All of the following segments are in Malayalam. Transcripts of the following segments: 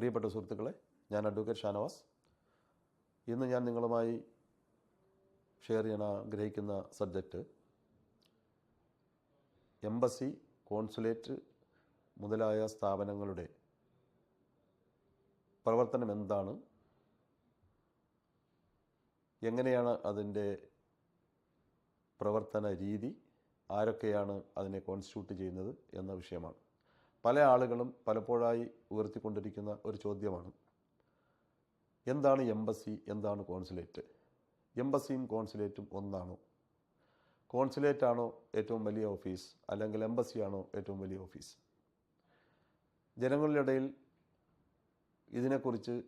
പ്രിയപ്പെട്ട സുഹൃത്തുക്കളെ ഞാൻ അഡ്വക്കേറ്റ് ഷാനവാസ്. ഇന്ന് ഞാൻ നിങ്ങളുമായി ഷെയർ ചെയ്യാൻ ആഗ്രഹിക്കുന്ന സബ്ജക്റ്റ് എംബസി കോൺസുലേറ്റ് മുതലായ സ്ഥാപനങ്ങളുടെ പ്രവർത്തനം എന്താണ്? എങ്ങനെയാണ് അതിന്റെ പ്രവർത്തന രീതി? ആരൊക്കെയാണ് അതിനെ കോൺസ്റ്റിറ്റ്യൂട്ട് ചെയ്യുന്നത് എന്ന വിഷയമാണ്. പല ആളുകളും പലപ്പോഴായി ഉയർത്തിക്കൊണ്ടിരിക്കുന്ന ഒരു ചോദ്യമാണ്. എന്താണ് എംബസി? എന്താണ് കോൺസുലേറ്റ്? എംബസിയും കോൺസുലേറ്റും ഒന്നാണോ? കോൺസുലേറ്റ് ആണോ ഏറ്റവും വലിയ ഓഫീസ്? അല്ലെങ്കിൽ എംബസി ആണോ ഏറ്റവും വലിയ ഓഫീസ്? ജനങ്ങളുടെ ഇടയിൽ ഇതിനെക്കുറിച്ച്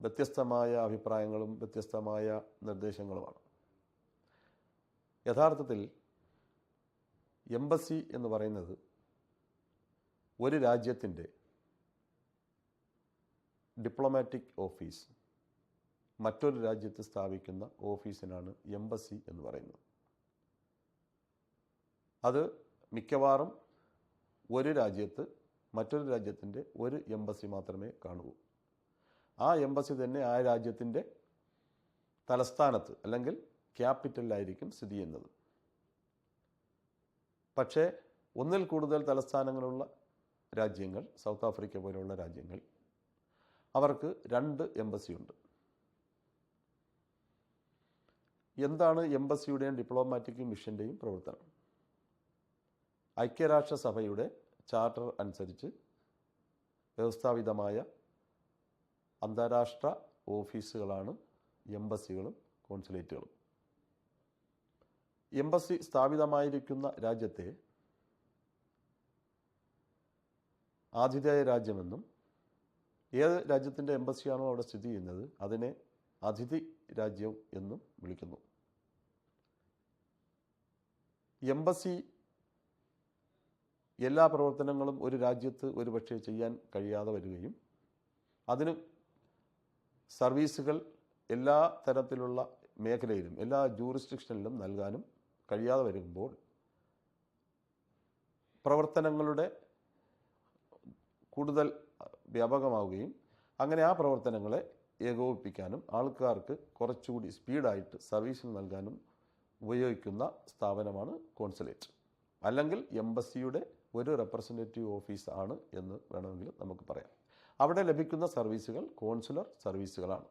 വ്യത്യസ്തമായ അഭിപ്രായങ്ങളും വ്യത്യസ്തമായ നിർദ്ദേശങ്ങളുമാണ്. യഥാർത്ഥത്തിൽ എംബസി എന്ന് പറയുന്നത് ഒരു രാജ്യത്തിന്റെ ഡിപ്ലോമാറ്റിക് ഓഫീസ് മറ്റൊരു രാജ്യത്ത് സ്ഥാപിക്കുന്ന ഓഫീസിനാണ് എംബസി എന്ന് പറയുന്നത്. അത് മിക്കവാറും ഒരു രാജ്യത്ത് മറ്റൊരു രാജ്യത്തിന്റെ ഒരു എംബസി മാത്രമേ കാണൂ ആ എംബസി തന്നെ ആ രാജ്യത്തിന്റെ തലസ്ഥാനത്ത് അല്ലെങ്കിൽ ക്യാപിറ്റലിലായിരിക്കും സ്ഥിതി ചെയ്യുന്നത്. പക്ഷേ ഒന്നിൽ കൂടുതൽ തലസ്ഥാനങ്ങളുള്ള രാജ്യങ്ങൾ സൗത്ത് ആഫ്രിക്ക പോലെയുള്ള രാജ്യങ്ങൾ അവർക്ക് രണ്ട് എംബസിയുണ്ട് എന്താണ് എംബസിയുടെയും ഡിപ്ലോമാറ്റിക് മിഷന്റെയും പ്രവർത്തനം? ഐക്യരാഷ്ട്രസഭയുടെ ചാർട്ടർ അനുസരിച്ച് വ്യവസ്ഥാപിതമായ അന്താരാഷ്ട്ര ഓഫീസുകളാണ് എംബസികളും കോൺസുലേറ്റുകളും. എംബസി സ്ഥാപിതമായിരിക്കുന്ന രാജ്യത്തെ ആതിഥേയ രാജ്യമെന്നും ഏത് രാജ്യത്തിന്റെ എംബസിയാണോ അവിടെ സ്ഥിതി ചെയ്യുന്നത് അതിനെ അതിഥി രാജ്യം എന്നും വിളിക്കുന്നു. എംബസി എല്ലാ പ്രവർത്തനങ്ങളും ഒരു രാജ്യത്ത് ഒരു പക്ഷേ ചെയ്യാൻ കഴിയാതെ വരികയും അതിന് സർവീസുകൾ എല്ലാ തരത്തിലുള്ള മേഖലയിലും എല്ലാ ജൂറിസ്ഡിക്ഷനിലും നൽകാനും കഴിയാതെ വരുമ്പോൾ പ്രവർത്തനങ്ങളുടെ കൂടുതൽ വ്യാപകമാവുകയും അങ്ങനെ ആ പ്രവർത്തനങ്ങളെ ഏകോപിപ്പിക്കാനും ആൾക്കാർക്ക് കുറച്ചുകൂടി സ്പീഡായിട്ട് സർവീസ് നൽകാനും ഉപയോഗിക്കുന്ന സ്ഥാപനമാണ് കോൺസുലേറ്റ്. അല്ലെങ്കിൽ എംബസിയുടെ ഒരു റെപ്രസെന്റേറ്റീവ് ഓഫീസ് ആണ് എന്ന് വേണമെങ്കിൽ നമുക്ക് പറയാം. അവിടെ ലഭിക്കുന്ന സർവീസുകൾ കോൺസുലർ സർവീസുകളാണ്.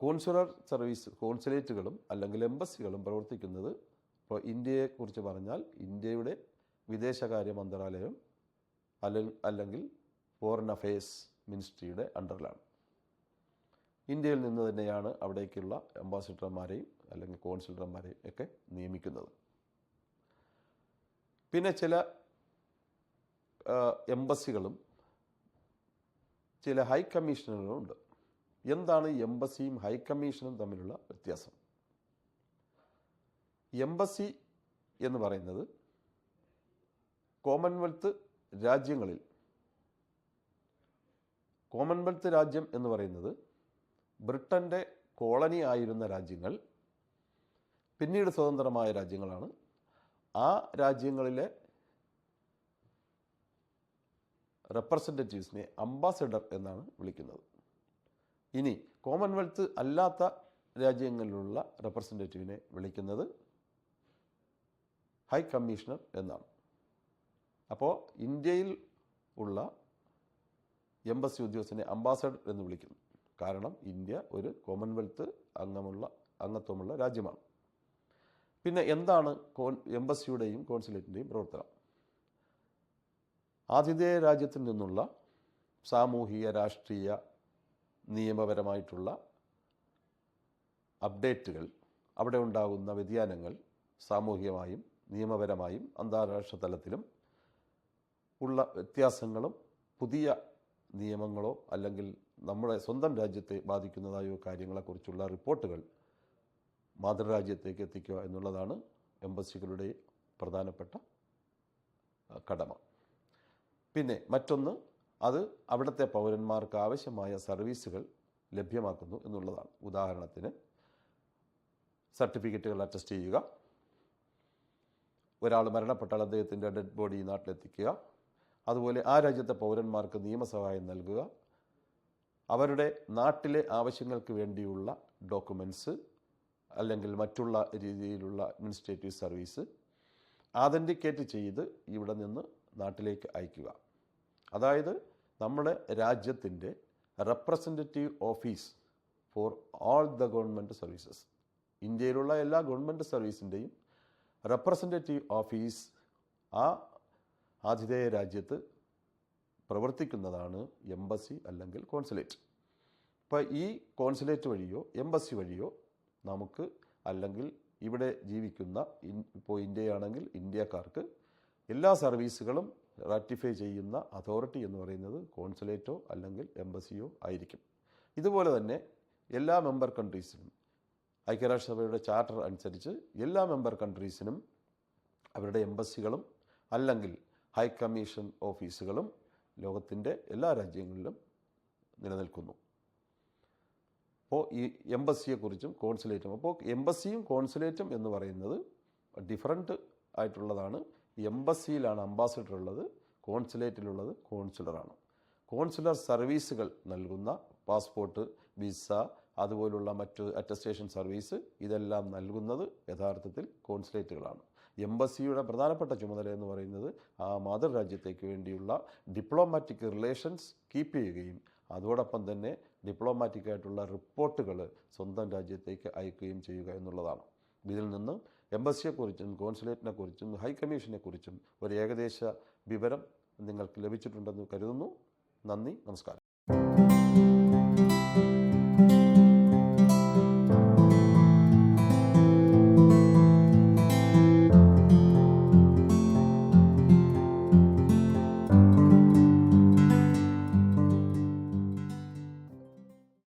കോൺസുലർ സർവീസ് കോൺസുലേറ്റുകളും അല്ലെങ്കിൽ എംബസികളും പ്രവർത്തിക്കുന്നത് ഇപ്പോൾ ഇന്ത്യയെക്കുറിച്ച് പറഞ്ഞാൽ ഇന്ത്യയുടെ വിദേശകാര്യ മന്ത്രാലയം അല്ലെങ്കിൽ ഫോറിൻ അഫയേഴ്സ് മിനിസ്ട്രിയുടെ അണ്ടറിലാണ്. ഇന്ത്യയിൽ നിന്ന് തന്നെയാണ് അവിടേക്കുള്ള അംബാസിഡർമാരെയും അല്ലെങ്കിൽ കോൺസുലർമാരെയും ഒക്കെ നിയമിക്കുന്നത്. പിന്നെ ചില എംബസികളും ചില ഹൈ കമ്മീഷനുകളും ഉണ്ട്. എന്താണ് എംബസിയും ഹൈ കമ്മീഷനും തമ്മിലുള്ള വ്യത്യാസം? എംബസി എന്ന് പറയുന്നത് കോമൺവെൽത്ത് രാജ്യങ്ങളിൽ. കോമൺവെൽത്ത് രാജ്യം എന്ന് പറയുന്നത് ബ്രിട്ടന്റെ കോളനി ആയിരുന്ന രാജ്യങ്ങൾ പിന്നീട് സ്വതന്ത്രമായ രാജ്യങ്ങളാണ്. ആ രാജ്യങ്ങളിലെ റെപ്രസെന്റേറ്റീവ്സിനെ അംബാസഡർ എന്നാണ് വിളിക്കുന്നത്. ഇനി കോമൺവെൽത്ത് അല്ലാത്ത രാജ്യങ്ങളിലുള്ള റെപ്രസെന്റേറ്റീവിനെ വിളിക്കുന്നത് ഹൈ കമ്മീഷണർ എന്നാണ്. അപ്പോൾ ഇന്ത്യയിൽ ഉള്ള എംബസി ഉദ്യോഗസ്ഥനെ അംബാസഡർ എന്ന് വിളിക്കുന്നു. കാരണം ഇന്ത്യ ഒരു കോമൺവെൽത്ത് അംഗമുള്ള അംഗത്വമുള്ള രാജ്യമാണ്. പിന്നെ എന്താണ് കോൺ എംബസിയുടെയും കോൺസുലേറ്റിന്റെയും പ്രവർത്തനം? ആതിഥേയ രാജ്യത്തിൽ നിന്നുള്ള സാമൂഹിക രാഷ്ട്രീയ നിയമപരമായിട്ടുള്ള അപ്ഡേറ്റുകൾ അവിടെ ഉണ്ടാകുന്ന വ്യതിയാനങ്ങൾ സാമൂഹികമായും നിയമപരമായും അന്താരാഷ്ട്ര തലത്തിലും ഉള്ള വ്യത്യാസങ്ങളും പുതിയ നിയമങ്ങളോ അല്ലെങ്കിൽ നമ്മുടെ സ്വന്തം രാജ്യത്തെ ബാധിക്കുന്നതായോ കാര്യങ്ങളെക്കുറിച്ചുള്ള റിപ്പോർട്ടുകൾ മാതൃരാജ്യത്തേക്ക് എത്തിക്കുക എന്നുള്ളതാണ് എംബസികളുടെ പ്രധാനപ്പെട്ട കടമ. പിന്നെ മറ്റൊന്ന് അത് അവിടുത്തെ പൗരന്മാർക്ക് ആവശ്യമായ സർവീസുകൾ ലഭ്യമാക്കുന്നു എന്നുള്ളതാണ്. ഉദാഹരണത്തിന് സർട്ടിഫിക്കറ്റുകൾ അറ്റസ്റ്റ് ചെയ്യുക ഒരാൾ മരണപ്പെട്ടാൽ അദ്ദേഹത്തിന്റെ ഡെഡ് ബോഡി നാട്ടിലെത്തിക്കുക അതുപോലെ ആ രാജ്യത്തെ പൗരന്മാർക്ക് നിയമസഹായം നൽകുക. അവരുടെ നാട്ടിലെ ആവശ്യങ്ങൾക്ക് വേണ്ടിയുള്ള ഡോക്യുമെന്റ്സ് അല്ലെങ്കിൽ മറ്റുള്ള രീതിയിലുള്ള അഡ്മിനിസ്ട്രേറ്റീവ് സർവീസ് ആതന്റിക്കേറ്റ് ചെയ്ത് ഇവിടെ നിന്ന് നാട്ടിലേക്ക് അയക്കുക. അതായത് നമ്മുടെ രാജ്യത്തിന്റെ representative office for all the government services ഇന്ത്യയിലുള്ള എല്ലാ ഗവൺമെന്റ് സർവീസിന്റെയും റെപ്രസെന്റേറ്റീവ് ഓഫീസ് ആ ആതിഥേയ രാജ്യത്ത് പ്രവർത്തിക്കുന്നതാണ് എംബസി അല്ലെങ്കിൽ കോൺസുലേറ്റ്. ഇപ്പോൾ ഈ കോൺസുലേറ്റ് വഴിയോ എംബസി വഴിയോ നമുക്ക് അല്ലെങ്കിൽ ഇവിടെ ജീവിക്കുന്ന ഇപ്പോൾ ഇന്ത്യയാണെങ്കിൽ ഇന്ത്യക്കാർക്ക് എല്ലാ സർവീസുകളും റാറ്റിഫൈ ചെയ്യുന്ന അതോറിറ്റി എന്ന് പറയുന്നത് കോൺസുലേറ്റോ അല്ലെങ്കിൽ എംബസിയോ ആയിരിക്കും. ഇതുപോലെ തന്നെ എല്ലാ മെമ്പർ കൺട്രീസിനും ഐക്യരാഷ്ട്രസഭയുടെ ചാർട്ടർ അനുസരിച്ച് എല്ലാ മെമ്പർ കൺട്രീസിനും അവരുടെ എംബസികളും അല്ലെങ്കിൽ ഹൈ കമ്മീഷൻ ഓഫീസുകളും ലോകത്തിന്റെ എല്ലാ രാജ്യങ്ങളിലും നിലനിൽക്കുന്നു. അപ്പോൾ ഈ എംബസിയെക്കുറിച്ചും കോൺസുലേറ്റും. അപ്പോൾ എംബസിയും കോൺസുലേറ്റും എന്ന് പറയുന്നത് ഡിഫറന്റ് ആയിട്ടുള്ളതാണ്. എംബസിയിലാണ് അംബാസിഡർ ഉള്ളത് കോൺസുലേറ്റിലുള്ളത് കോൺസുലറാണ് കോൺസുലർ സർവീസുകൾ നൽകുന്ന പാസ്പോർട്ട് വിസ അതുപോലുള്ള മറ്റ് അറ്റസ്റ്റേഷൻ സർവീസ് ഇതെല്ലാം നൽകുന്നത് യഥാർത്ഥത്തിൽ കോൺസുലേറ്റുകളാണ് എംബസിയുടെ പ്രധാനപ്പെട്ട ചുമതല എന്ന് പറയുന്നത് ആ മാതൃരാജ്യത്തേക്ക് വേണ്ടിയുള്ള ഡിപ്ലോമാറ്റിക് റിലേഷൻസ് കീപ്പ് ചെയ്യുകയും അതോടൊപ്പം തന്നെ ഡിപ്ലോമാറ്റിക് ആയിട്ടുള്ള റിപ്പോർട്ടുകൾ സ്വന്തം രാജ്യത്തേക്ക് അയക്കുകയും ചെയ്യുക എന്നുള്ളതാണ്. ഇതിൽ നിന്ന് എംബസിയെക്കുറിച്ചും കോൺസുലേറ്റിനെ കുറിച്ചും ഹൈ കമ്മീഷനെ കുറിച്ചും ഒരു ഏകദേശ വിവരം നിങ്ങൾക്ക് ലഭിച്ചിട്ടുണ്ടെന്ന് കരുതുന്നു. നന്ദി നമസ്കാരം.